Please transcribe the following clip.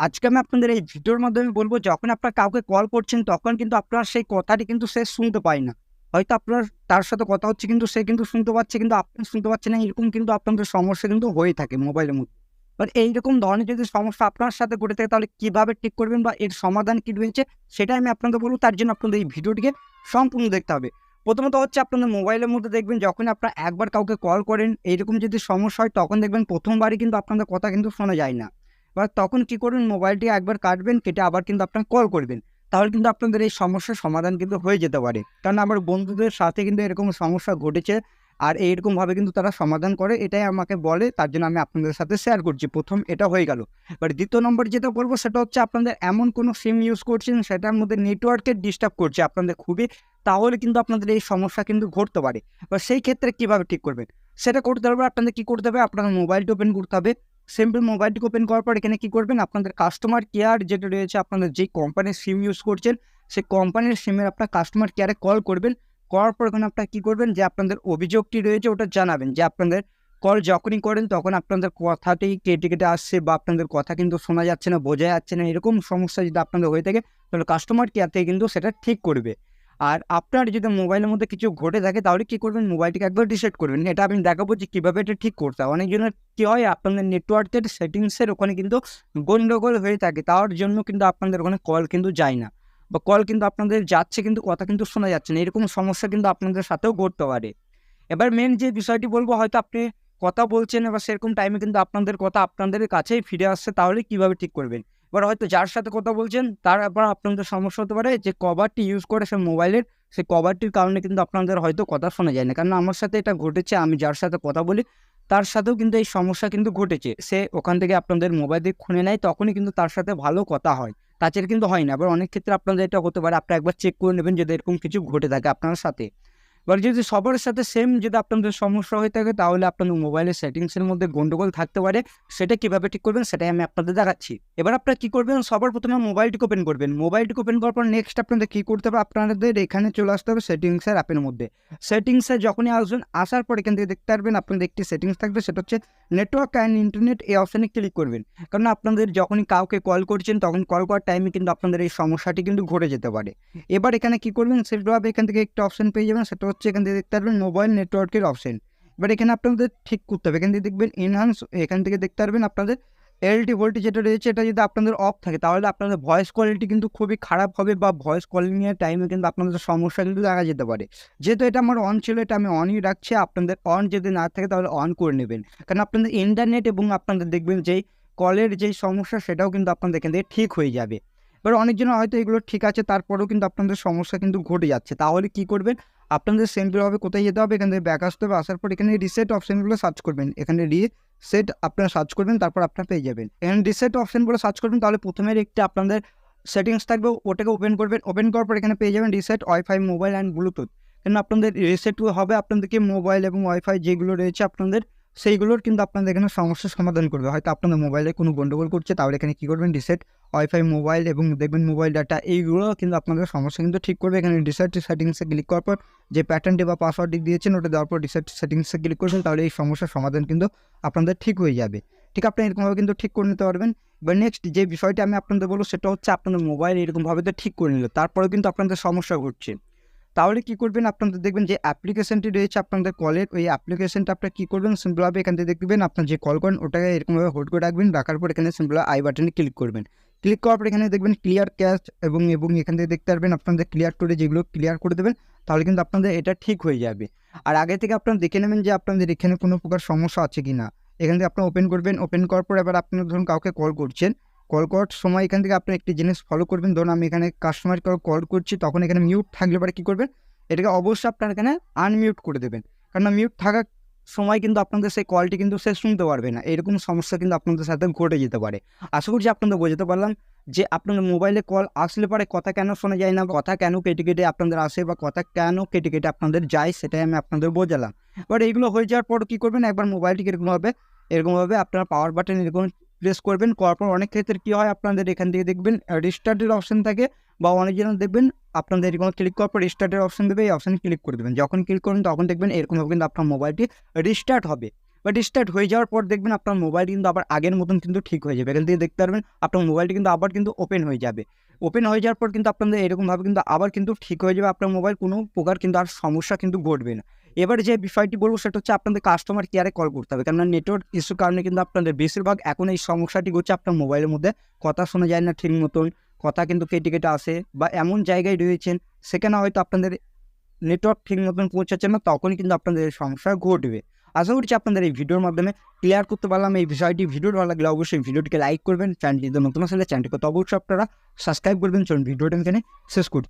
আজকে আমি আপনাদের এই ভিডিওর মাধ্যমে বলব, যখন আপনার কাউকে কল করছেন, তখন কিন্তু আপনার সেই কথাটি কিন্তু সে শুনতে পায় না। হয়তো আপনার, তার সাথে কথা হচ্ছে কিন্তু সে কিন্তু শুনতে পাচ্ছে, কিন্তু আপনি শুনতে পাচ্ছেন না, এরকম কিন্তু আপনাদের সমস্যা কিন্তু হয়ে থাকে মোবাইলের মধ্যে। বাট এইরকম ধরনের যদি সমস্যা আপনার সাথে ঘটে থাকে, তাহলে কীভাবে ঠিক করবেন বা এর সমাধান কী রয়েছে সেটা আমি আপনাদের বলব। তার জন্য আপনাদের এই ভিডিওটিকে সম্পূর্ণ দেখতে হবে। প্রথমত হচ্ছে আপনাদের মোবাইলের মধ্যে দেখবেন, যখন আপনারা একবার কাউকে কল করেন, এইরকম যদি সমস্যা হয়, তখন দেখবেন প্রথমবারই কিন্তু আপনাদের কথা কিন্তু শোনা যায় না। এবার তখন কি করবেন? মোবাইলটি একবার কাটবেন, কেটে আবার কিন্তু আপনার কল করবেন। তাহলে কিন্তু আপনাদের এই সমস্যার সমাধান কিন্তু হয়ে যেতে পারে। কারণ আমার বন্ধুদের সাথে কিন্তু এরকম সমস্যা ঘটেছে আর এইরকমভাবে কিন্তু তারা সমাধান করে, এটাই আমাকে বলে, তার জন্য আমি আপনাদের সাথে শেয়ার করছি। প্রথম এটা হয়ে গেল। বাট দ্বিতীয় নম্বর যেটা বলব, সেটা হচ্ছে আপনাদের এমন কোনো সিম ইউজ করছেন, সেটার মধ্যে নেটওয়ার্কের ডিস্টার্ব করছে আপনাদের খুবই, তাহলে কিন্তু আপনাদের এই সমস্যা কিন্তু ঘটতে পারে। বা সেই ক্ষেত্রে কীভাবে ঠিক করবেন? সেটা করতে হবে আপনাদের কী করতে হবে? আপনাদের মোবাইলটি ওপেন করতে হবে। সিম্পল মোবাইলটি ওপেন করার পর এখানে কী করবেন? আপনাদের কাস্টমার কেয়ার যেটা রয়েছে, আপনাদের যেই কোম্পানির সিম ইউজ করছেন, সেই কোম্পানির সিমের আপনার কাস্টমার কেয়ারে কল করবেন। করার পর ওখানে আপনারা কী করবেন? যে আপনাদের অভিযোগটি রয়েছে, ওটা জানাবেন। যে আপনাদের কল যখনই করেন, তখন আপনাদের কথাটি কেটে কেটে আসছে বা আপনাদের কথা কিন্তু শোনা যাচ্ছে না, বোঝা যাচ্ছে না, এরকম সমস্যা যদি আপনাদের হয়ে থাকে, তাহলে কাস্টমার কেয়ার থেকে কিন্তু সেটা ঠিক করবে। আর আপনার যদি মোবাইলের মধ্যে কিছু ঘটে থাকে, তাহলে কী করবেন? মোবাইলটিকে একবার রিসেট করবেন। এটা আমি দেখাবো যে কীভাবে এটা ঠিক করতে হয়। অনেকজনের কী হয়, আপনাদের নেটওয়ার্কের সেটিংসের ওখানে কিন্তু গণ্ডগোল হয়ে থাকে। তার জন্য কিন্তু আপনাদের ওখানে কল কিন্তু যায় না। বা কল কিন্তু আপনাদের যাচ্ছে কিন্তু, কথা কিন্তু শোনা যাচ্ছে না। এরকম সমস্যা কিন্তু আপনাদের সাথেও ঘটতে পারে। এবার মেন যে বিষয়টি বলব, হয়তো আপনি কথা বলছেন, এবার সেরকম টাইমে কিন্তু আপনাদের কথা আপনাদের কাছেই ফিরে আসছে, তাহলে কীভাবে ঠিক করবেন? এবার হয়তো যার সাথে কথা বলছেন, তার আবার আপনাদের সমস্যা হতে পারে যে কভারটি ইউজ করে সে মোবাইলের সেই কভারটির কারণে কিন্তু আপনাদের হয়তো কথা শোনা যায় না। কারণ আমার সাথে এটা ঘটেছে, আমি যার সাথে কথা বলি, তার সাথেও কিন্তু এই সমস্যা কিন্তু ঘটেছে। সে ওখান থেকে আপনাদের মোবাইল দিয়ে খুনে নেয়, তখনই কিন্তু তার সাথে ভালো কথা হয়। তাছাড়া কিন্তু হয় না, আবার অনেক ক্ষেত্রে আপনাদের এটা হতে পারে, আপনারা একবার চেক করে নেবেন যদি এরকম কিছু ঘটে থাকে আপনার সাথে। এবার যদি সবার সাথে সেম যদি আপনাদের সমস্যা হয়ে থাকে, তাহলে আপনাদের মোবাইলের সেটিংসের মধ্যে গন্ডগোল থাকতে পারে। সেটা কীভাবে ঠিক করবেন, সেটাই আমি আপনাদের দেখাচ্ছি। এবার আপনারা কী করবেন, সবার প্রথমে মোবাইলটিকে ওপেন করবেন। মোবাইলটিকে ওপেন করার পর নেক্সট আপনাদের কী করতে হবে, আপনাদের এখানে চলে আসতে হবে সেটিংসের অ্যাপের মধ্যে। সেটিংসে যখনই আসবেন, আসার পর এখান থেকে দেখতে পারবেন, আপনাদের একটি সেটিংস থাকবে, সেটা হচ্ছে নেটওয়ার্ক অ্যান্ড ইন্টারনেট এই অপশানে ক্লিক করবেন। কারণ আপনাদের যখনই কাউকে কল করছেন, তখন কল করার টাইমে কিন্তু আপনাদের এই সমস্যাটি কিন্তু ঘটে যেতে পারে। এবার এখানে কী করবেন সেভাবে এখান থেকে একটা অপশান পেয়ে যাবেন, সেটা হচ্ছে এখান থেকে দেখতে পারবেন মোবাইল নেটওয়ার্কের অপশান এবার এখানে আপনাদের ঠিক করতে হবে। এখান থেকে দেখবেন এনহান্স এখান থেকে দেখতে পারবেন আপনাদের এলটি ভোল্টি যেটা রয়েছে, এটা যদি আপনাদের অফ থাকে, তাহলে আপনাদের ভয়েস কোয়ালিটি কিন্তু খুবই খারাপ হবে বা ভয়েস কলিংয়ের টাইমে কিন্তু আপনাদের সমস্যা কিন্তু দেখা যেতে পারে। যেহেতু এটা আমার অন ছিল, এটা আমি অনই রাখছি, আপনাদের অন যদি না থাকে তাহলে অন করে নেবেন। কারণ আপনাদের ইন্টারনেট এবং আপনাদের দেখবেন যেই কলের যেই সমস্যা, সেটাও কিন্তু আপনাদের এখান থেকে ঠিক হয়ে যাবে। এবার অনেকজনের হয়তো এগুলো ঠিক আছে, তারপরেও কিন্তু আপনাদের সমস্যা কিন্তু ঘটে যাচ্ছে। তাহলে কি করবেন? আপনাদের সিম্পলভাবে কোথায় যেতে হবে? এখান থেকে ব্যাক আসতে হবে, আসার পর এখানে রিসেট অপশানগুলো সার্চ করবেন। এখানে রিসেট আপনারা সার্চ করবেন, তারপর আপনারা পেয়ে যাবেন। এখানে রিসেট অপশানগুলো সার্চ করবেন, তাহলে প্রথমের একটি আপনাদের সেটিংস থাকবে, ওটাকে ওপেন করবেন। ওপেন করার পর এখানে পেয়ে যাবেন reset wifi mobile and Bluetooth কেন আপনাদের রিসেট হবে, আপনাদেরকে মোবাইল এবং ওয়াইফাই যেগুলো রয়েছে আপনাদের সেইগুলোর কিন্তু আপনাদের এখানে সমস্যার সমাধান করবে। হয়তো আপনাদের মোবাইলে কোনো গন্ডগোল করছে, তাহলে এখানে কী করবেন? রিসেট ওয়াইফাই মোবাইল এবং দেখবেন মোবাইল ডাটা এইগুলো কিন্তু আপনাদের সমস্যা কিন্তু ঠিক করবে। এখানে রিসেট সেটিংসে ক্লিক করার পর যে প্যাটার্নটি বা পাসওয়ার্ডটি দিয়েছেন, ওটা দেওয়ার পর রিসেট সেটিংসে ক্লিক করবেন, তাহলে এই সমস্যার সমাধান কিন্তু আপনাদের ঠিক হয়ে যাবে। ঠিক আপনি এরকমভাবে কিন্তু ঠিক করে নিতে পারবেন। এবার নেক্সট যে বিষয়টি আমি আপনাদের বলব, সেটা হচ্ছে আপনাদের মোবাইল এরকমভাবে তো ঠিক করে নিল, তারপরেও কিন্তু আপনাদের সমস্যা ঘটছে। তাহলে কী করবেন? আপনাদের দেখবেন যে অ্যাপ্লিকেশনটি রয়েছে আপনাদের কলের ওই অ্যাপ্লিকেশনটা আপনার কী করবেন? সিম্পলভাবে এখান থেকে দেখবেন আপনার যে কল করেন, ওটাকে এরকমভাবে হোল্ড করে রাখবেন। রাখার পর এখানে সিম্পল আই বাটনে ক্লিক করবেন। ক্লিক করার পর এখানে দেখবেন ক্লিয়ার ক্যাশ এবং এবং এখান থেকে দেখতে পারবেন আপনাদের ক্লিয়ার করে যেগুলো ক্লিয়ার করে দেবেন, তাহলে কিন্তু আপনাদের এটা ঠিক হয়ে যাবে। আর আগে থেকে আপনারা দেখে নেবেন যে আপনাদের এখানে কোনো প্রকার সমস্যা আছে কি না এখান থেকে আপনারা ওপেন করবেন। ওপেন করার পর এবার আপনারা ধরুন কাউকে কল করছেন কল করার সময় এখান থেকে আপনি একটি জিনিস ফলো করবেন। ধরুন আমি এখানে কাস্টমার কেউ কল করছি, তখন এখানে মিউট থাকলে পরে কী করবেন? এটাকে অবশ্যই আপনার এখানে আনমিউট করে দেবেন। কারণ মিউট থাকার সময় কিন্তু আপনাদের সেই কলটি কিন্তু সে শুনতে পারবে না। এরকম সমস্যা কিন্তু আপনাদের সাথে ঘটে যেতে পারে। আশা করছি আপনাদের বোঝাতে পারলাম যে আপনাদের মোবাইলে কল আসলে পরে কথা কেন শোনা যায় না, কথা কেন কেটে কেটে আপনাদের আসে বা কথা কেন কেটে কেটে আপনাদের যায়, সেটাই আমি আপনাদের বোঝালাম। এবার এইগুলো হয়ে যাওয়ার পর কী করবেন? একবার মোবাইলটিকে এরকমভাবে এরকমভাবে আপনার পাওয়ার বাটন এরকম প্রেস করবেন, করার পর অনেক ক্ষেত্রে কী হয়, আপনাদের এখান থেকে দেখবেন রিস্টার্টের অপশান থাকে বা অনেক অনেকজন দেখবেন, আপনাদের এরকম ক্লিক করার পর রিস্টার্টের অপশান দেবে এই অপশানে ক্লিক করে দেবেন। যখন ক্লিক করবেন, তখন দেখবেন এরকমভাবে কিন্তু আপনার মোবাইলটি রিস্টার্ট হবে। বা রিস্টার্ট হয়ে যাওয়ার পর দেখবেন আপনার মোবাইল কিন্তু আবার আগের মতন কিন্তু ঠিক হয়ে যাবে। এখান থেকে দেখতে পারবেন, আপনার মোবাইলটি কিন্তু আবার কিন্তু ওপেন হয়ে যাবে। ওপেন হয়ে যাওয়ার পর কিন্তু আপনাদের এরকমভাবে কিন্তু আবার কিন্তু ঠিক হয়ে যাবে, আপনার মোবাইল কোনো প্রকার কিন্তু আর সমস্যা কিন্তু ঘটবে না। এবার যে বিষয়টি বলব সেটা হচ্ছে আপনাদের কাস্টমার কেয়ারে কল করতে হবে। কেননা নেটওয়ার্ক ইস্যুর কারণে কিন্তু আপনাদের বেশিরভাগ এখন এই সমস্যাটি হচ্ছে আপনার মোবাইলের মধ্যে। কথা শোনা যায় না ঠিক মতন, কথা কিন্তু কেটে কেটে আসে বা এমন জায়গায় রয়েছেন সেখানে হয়তো আপনাদের নেটওয়ার্ক ঠিক মতন পৌঁছাচ্ছে না, তখনই কিন্তু আপনাদের সমস্যা ঘটবে। আশা করছি আপনাদের এই ভিডিওর মাধ্যমে ক্লিয়ার করতে পারলাম। এই বিষয়টি ভিডিও ভালো লাগলে অবশ্যই ভিডিওটিকে লাইক করবেন চ্যানেলটি নতুন আসলে চ্যানেলটিকে তো অবশ্যই আপনারা সাবস্ক্রাইব করবেন। চলুন, ভিডিওটা এখানে শেষ করি।